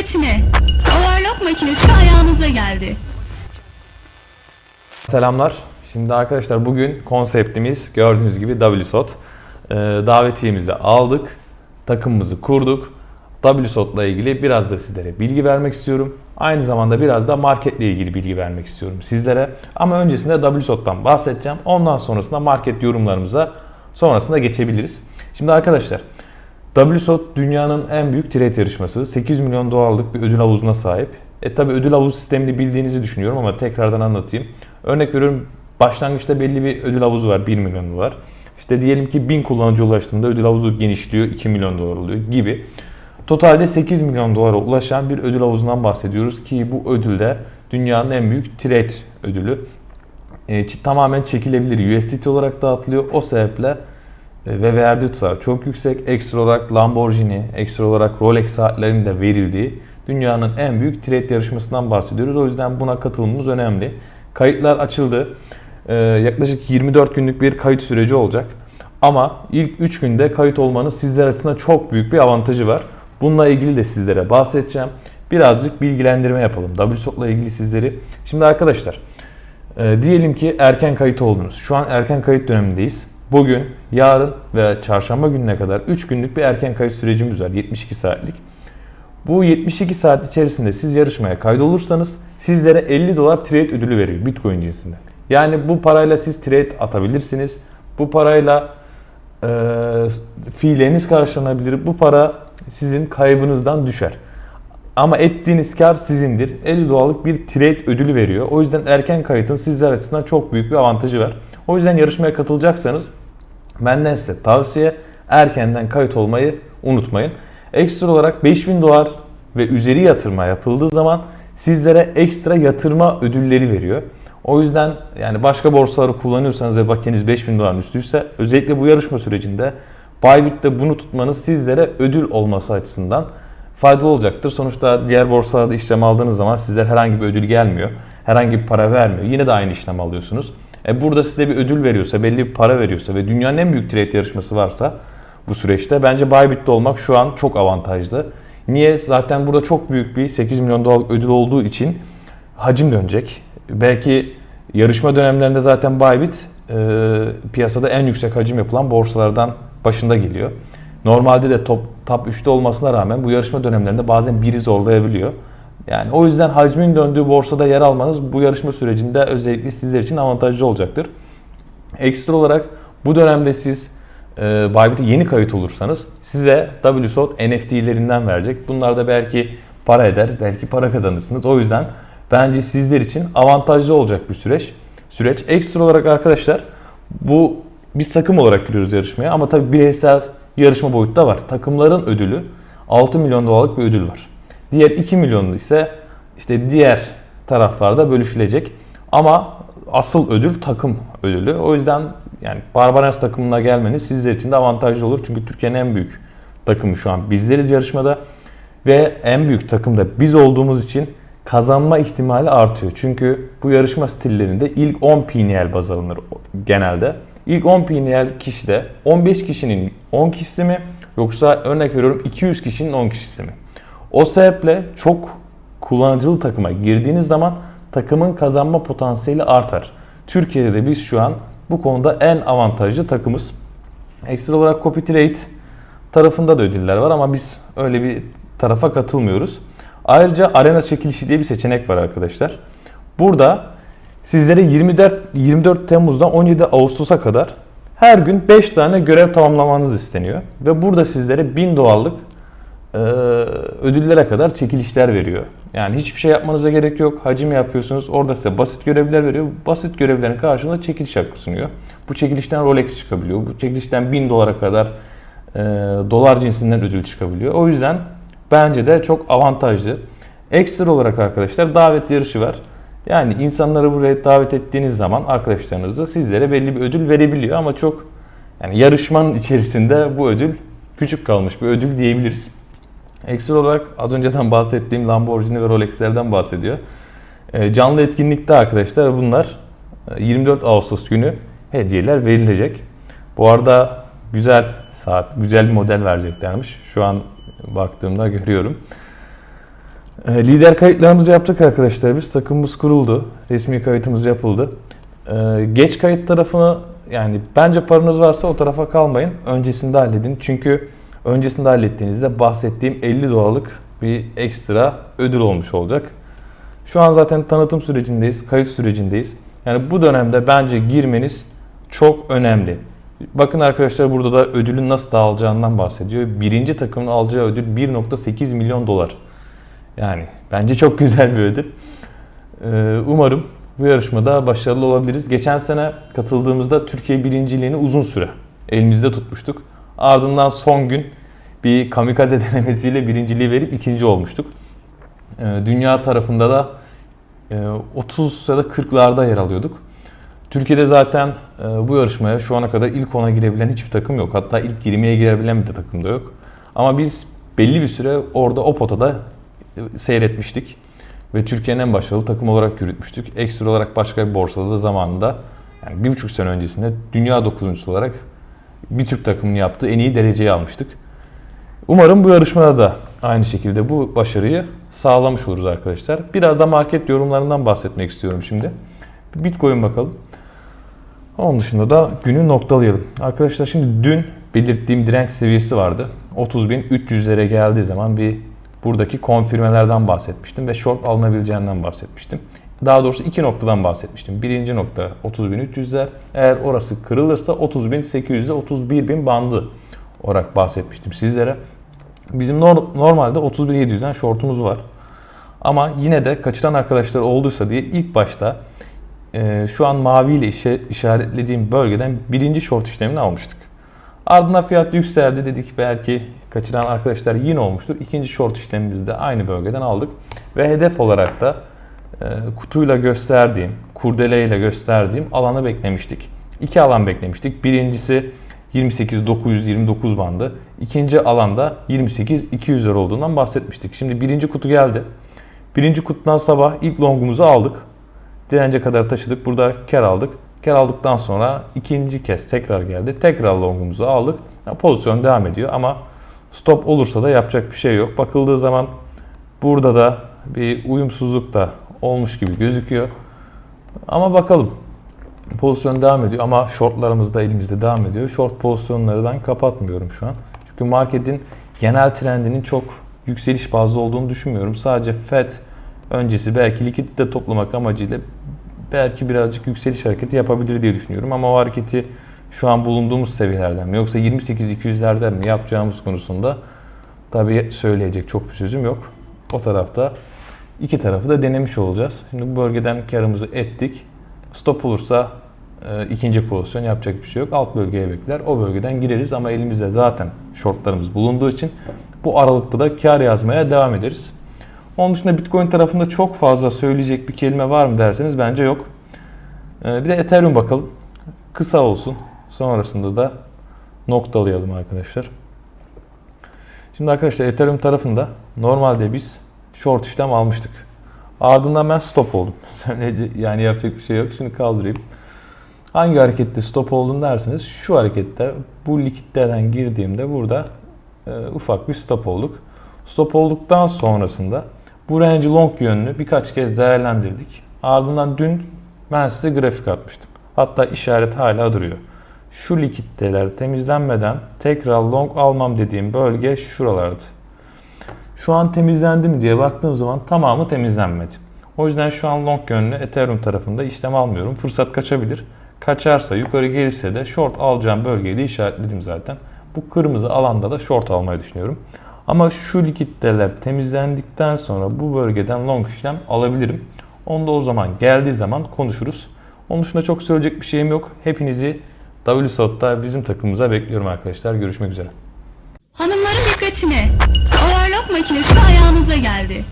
hürmetine overlock makinesi ayağınıza geldi. Selamlar. Şimdi arkadaşlar bugün konseptimiz gördüğünüz gibi WSOT. Ee, davetiyemizi aldık. Takımımızı kurduk. WSOT'la ilgili biraz da sizlere bilgi vermek istiyorum. Aynı zamanda biraz da marketle ilgili bilgi vermek istiyorum sizlere. Ama öncesinde WSOT'tan bahsedeceğim. Ondan sonrasında market yorumlarımıza sonrasında geçebiliriz. Şimdi arkadaşlar WSOT dünyanın en büyük trade yarışması. 8 milyon dolarlık bir ödül havuzuna sahip. E tabi ödül havuz sistemini bildiğinizi düşünüyorum ama tekrardan anlatayım. Örnek veriyorum başlangıçta belli bir ödül havuzu var 1 milyon dolar. İşte diyelim ki 1000 kullanıcı ulaştığında ödül havuzu genişliyor 2 milyon dolar oluyor gibi. Totalde 8 milyon dolara ulaşan bir ödül havuzundan bahsediyoruz ki bu ödülde dünyanın en büyük trade ödülü. E, tamamen çekilebilir USDT olarak dağıtılıyor. O sebeple ve verdiği tutar çok yüksek. Ekstra olarak Lamborghini, ekstra olarak Rolex saatlerinin de verildiği dünyanın en büyük trade yarışmasından bahsediyoruz. O yüzden buna katılımımız önemli. Kayıtlar açıldı. E, yaklaşık 24 günlük bir kayıt süreci olacak. Ama ilk 3 günde kayıt olmanın sizler açısından çok büyük bir avantajı var. Bununla ilgili de sizlere bahsedeceğim. Birazcık bilgilendirme yapalım. WSOT'la ilgili sizleri. Şimdi arkadaşlar e, diyelim ki erken kayıt oldunuz. Şu an erken kayıt dönemindeyiz. Bugün, yarın ve çarşamba gününe kadar 3 günlük bir erken kayıt sürecimiz var. 72 saatlik. Bu 72 saat içerisinde siz yarışmaya kaydolursanız sizlere 50 dolar trade ödülü veriyor Bitcoin cinsinden. Yani bu parayla siz trade atabilirsiniz. Bu parayla e, fiilleriniz karşılanabilir. Bu para sizin kaybınızdan düşer. Ama ettiğiniz kar sizindir. 50 dolarlık bir trade ödülü veriyor. O yüzden erken kayıtın sizler açısından çok büyük bir avantajı var. O yüzden yarışmaya katılacaksanız benden size tavsiye erkenden kayıt olmayı unutmayın. Ekstra olarak 5000 dolar ve üzeri yatırma yapıldığı zaman sizlere ekstra yatırma ödülleri veriyor. O yüzden yani başka borsaları kullanıyorsanız ve bakiyeniz 5000 doların üstüyse özellikle bu yarışma sürecinde Bybit'te bunu tutmanız sizlere ödül olması açısından faydalı olacaktır. Sonuçta diğer borsalarda işlem aldığınız zaman sizler herhangi bir ödül gelmiyor. Herhangi bir para vermiyor. Yine de aynı işlem alıyorsunuz. E burada size bir ödül veriyorsa, belli bir para veriyorsa ve dünyanın en büyük trade yarışması varsa bu süreçte bence Bybit'te olmak şu an çok avantajlı. Niye? Zaten burada çok büyük bir 8 milyon dolar ödül olduğu için hacim dönecek. Belki yarışma dönemlerinde zaten Bybit e, piyasada en yüksek hacim yapılan borsalardan başında geliyor. Normalde de top, top 3'te olmasına rağmen bu yarışma dönemlerinde bazen biri zorlayabiliyor. Yani o yüzden hacmin döndüğü borsada yer almanız bu yarışma sürecinde özellikle sizler için avantajlı olacaktır. Ekstra olarak bu dönemde siz e, Bybit'e yeni kayıt olursanız size WSOT NFT'lerinden verecek. Bunlar da belki para eder, belki para kazanırsınız. O yüzden bence sizler için avantajlı olacak bir süreç. Süreç. Ekstra olarak arkadaşlar bu biz takım olarak giriyoruz yarışmaya ama tabii bireysel yarışma boyutu da var. Takımların ödülü 6 milyon dolarlık bir ödül var. Diğer 2 milyonlu ise işte diğer taraflarda bölüşülecek. Ama asıl ödül takım ödülü. O yüzden yani Barbaros takımına gelmeniz sizler için de avantajlı olur. Çünkü Türkiye'nin en büyük takımı şu an bizleriz yarışmada. Ve en büyük takım da biz olduğumuz için kazanma ihtimali artıyor. Çünkü bu yarışma stillerinde ilk 10 PNL baz alınır genelde. İlk 10 PNL kişide 15 kişinin 10 kişisi mi yoksa örnek veriyorum 200 kişinin 10 kişisi mi? O sebeple çok kullanıcılı takıma girdiğiniz zaman takımın kazanma potansiyeli artar. Türkiye'de de biz şu an bu konuda en avantajlı takımız. Ekstra olarak copy trade tarafında da ödüller var ama biz öyle bir tarafa katılmıyoruz. Ayrıca arena çekilişi diye bir seçenek var arkadaşlar. Burada sizlere 24, 24 Temmuz'dan 17 Ağustos'a kadar her gün 5 tane görev tamamlamanız isteniyor. Ve burada sizlere 1000 dolarlık e, ödüllere kadar çekilişler veriyor. Yani hiçbir şey yapmanıza gerek yok. Hacim yapıyorsunuz. Orada size basit görevler veriyor. Basit görevlerin karşılığında çekiliş hakkı sunuyor. Bu çekilişten Rolex çıkabiliyor. Bu çekilişten 1000 dolara kadar e, dolar cinsinden ödül çıkabiliyor. O yüzden bence de çok avantajlı. Ekstra olarak arkadaşlar davet yarışı var. Yani insanları buraya davet ettiğiniz zaman arkadaşlarınızı sizlere belli bir ödül verebiliyor ama çok yani yarışmanın içerisinde bu ödül küçük kalmış bir ödül diyebiliriz. Ekstra olarak az önceden bahsettiğim Lamborghini ve Rolex'lerden bahsediyor. E, canlı etkinlikte arkadaşlar bunlar e, 24 Ağustos günü hediyeler verilecek. Bu arada güzel saat, güzel bir model vereceklermiş. Şu an baktığımda görüyorum. E, lider kayıtlarımızı yaptık arkadaşlar biz. Takımımız kuruldu. Resmi kayıtımız yapıldı. E, geç kayıt tarafını yani bence paranız varsa o tarafa kalmayın. Öncesinde halledin. Çünkü öncesinde hallettiğinizde bahsettiğim 50 dolarlık bir ekstra ödül olmuş olacak. Şu an zaten tanıtım sürecindeyiz, kayıt sürecindeyiz. Yani bu dönemde bence girmeniz çok önemli. Bakın arkadaşlar burada da ödülün nasıl dağılacağından bahsediyor. Birinci takımın alacağı ödül 1.8 milyon dolar. Yani bence çok güzel bir ödül. Ee, Umarım bu yarışmada başarılı olabiliriz. Geçen sene katıldığımızda Türkiye birinciliğini uzun süre elimizde tutmuştuk. Ardından son gün bir kamikaze denemesiyle birinciliği verip ikinci olmuştuk. Ee, Dünya tarafında da e, 30 ya da 40'larda yer alıyorduk. Türkiye'de zaten e, bu yarışmaya şu ana kadar ilk ona girebilen hiçbir takım yok. Hatta ilk girmeye girebilen bir de takım da yok. Ama biz belli bir süre orada o potada e, seyretmiştik. Ve Türkiye'nin en başarılı takım olarak yürütmüştük. Ekstra olarak başka bir borsada da zamanında yani bir buçuk sene öncesinde dünya dokuzuncusu olarak bir Türk takımının yaptığı en iyi dereceyi almıştık. Umarım bu yarışmada da aynı şekilde bu başarıyı sağlamış oluruz arkadaşlar. Biraz da market yorumlarından bahsetmek istiyorum şimdi. Bitcoin bakalım. Onun dışında da günü noktalayalım. Arkadaşlar şimdi dün belirttiğim direnç seviyesi vardı. 30.300'lere geldiği zaman bir buradaki konfirmelerden bahsetmiştim ve short alınabileceğinden bahsetmiştim. Daha doğrusu iki noktadan bahsetmiştim. Birinci nokta 30.300'ler. Eğer orası kırılırsa 30.800 ile 31.000 bandı olarak bahsetmiştim sizlere. Bizim nor- normalde 31.700'den shortumuz var. Ama yine de kaçıran arkadaşlar olduysa diye ilk başta e, şu an mavi ile işe, işaretlediğim bölgeden birinci short işlemini almıştık. Ardından fiyat yükseldi dedik belki kaçıran arkadaşlar yine olmuştur. İkinci short işlemimizi de aynı bölgeden aldık. Ve hedef olarak da kutuyla gösterdiğim, kurdeleyle gösterdiğim alanı beklemiştik. İki alan beklemiştik. Birincisi 28.929 bandı. İkinci alanda 28.200'ler olduğundan bahsetmiştik. Şimdi birinci kutu geldi. Birinci kutudan sabah ilk longumuzu aldık. Dirence kadar taşıdık. Burada kar aldık. Kar aldıktan sonra ikinci kez tekrar geldi. Tekrar longumuzu aldık. Yani pozisyon devam ediyor ama stop olursa da yapacak bir şey yok. Bakıldığı zaman burada da bir uyumsuzluk da olmuş gibi gözüküyor. Ama bakalım. Pozisyon devam ediyor ama shortlarımız da elimizde devam ediyor. Short pozisyonları ben kapatmıyorum şu an. Çünkü marketin genel trendinin çok yükseliş bazlı olduğunu düşünmüyorum. Sadece FED öncesi belki likitte toplamak amacıyla belki birazcık yükseliş hareketi yapabilir diye düşünüyorum. Ama o hareketi şu an bulunduğumuz seviyelerden mi yoksa 28-200'lerden mi yapacağımız konusunda tabii söyleyecek çok bir sözüm yok. O tarafta iki tarafı da denemiş olacağız. Şimdi bu bölgeden karımızı ettik. Stop olursa e, ikinci pozisyon yapacak bir şey yok. Alt bölgeye bekler. O bölgeden gireriz ama elimizde zaten shortlarımız bulunduğu için bu aralıkta da kar yazmaya devam ederiz. Onun dışında Bitcoin tarafında çok fazla söyleyecek bir kelime var mı derseniz bence yok. E, bir de Ethereum bakalım. Kısa olsun. Sonrasında da noktalayalım arkadaşlar. Şimdi arkadaşlar Ethereum tarafında normalde biz short işlem almıştık. Ardından ben stop oldum. Yani yapacak bir şey yok. Şimdi kaldırayım. Hangi harekette stop oldum derseniz şu harekette bu likidlerden girdiğimde burada e, ufak bir stop olduk. Stop olduktan sonrasında bu range long yönünü birkaç kez değerlendirdik. Ardından dün ben size grafik atmıştım. Hatta işaret hala duruyor. Şu likiditeler temizlenmeden tekrar long almam dediğim bölge şuralardı. Şu an temizlendi mi diye baktığım zaman tamamı temizlenmedi. O yüzden şu an long yönlü Ethereum tarafında işlem almıyorum. Fırsat kaçabilir. Kaçarsa yukarı gelirse de short alacağım bölgeyi de işaretledim zaten. Bu kırmızı alanda da short almayı düşünüyorum. Ama şu likiditeler temizlendikten sonra bu bölgeden long işlem alabilirim. Onu da o zaman geldiği zaman konuşuruz. Onun dışında çok söyleyecek bir şeyim yok. Hepinizi WSOT'ta bizim takımımıza bekliyorum arkadaşlar. Görüşmek üzere. Hanımların dikkatine. Makinesi ayağınıza geldi.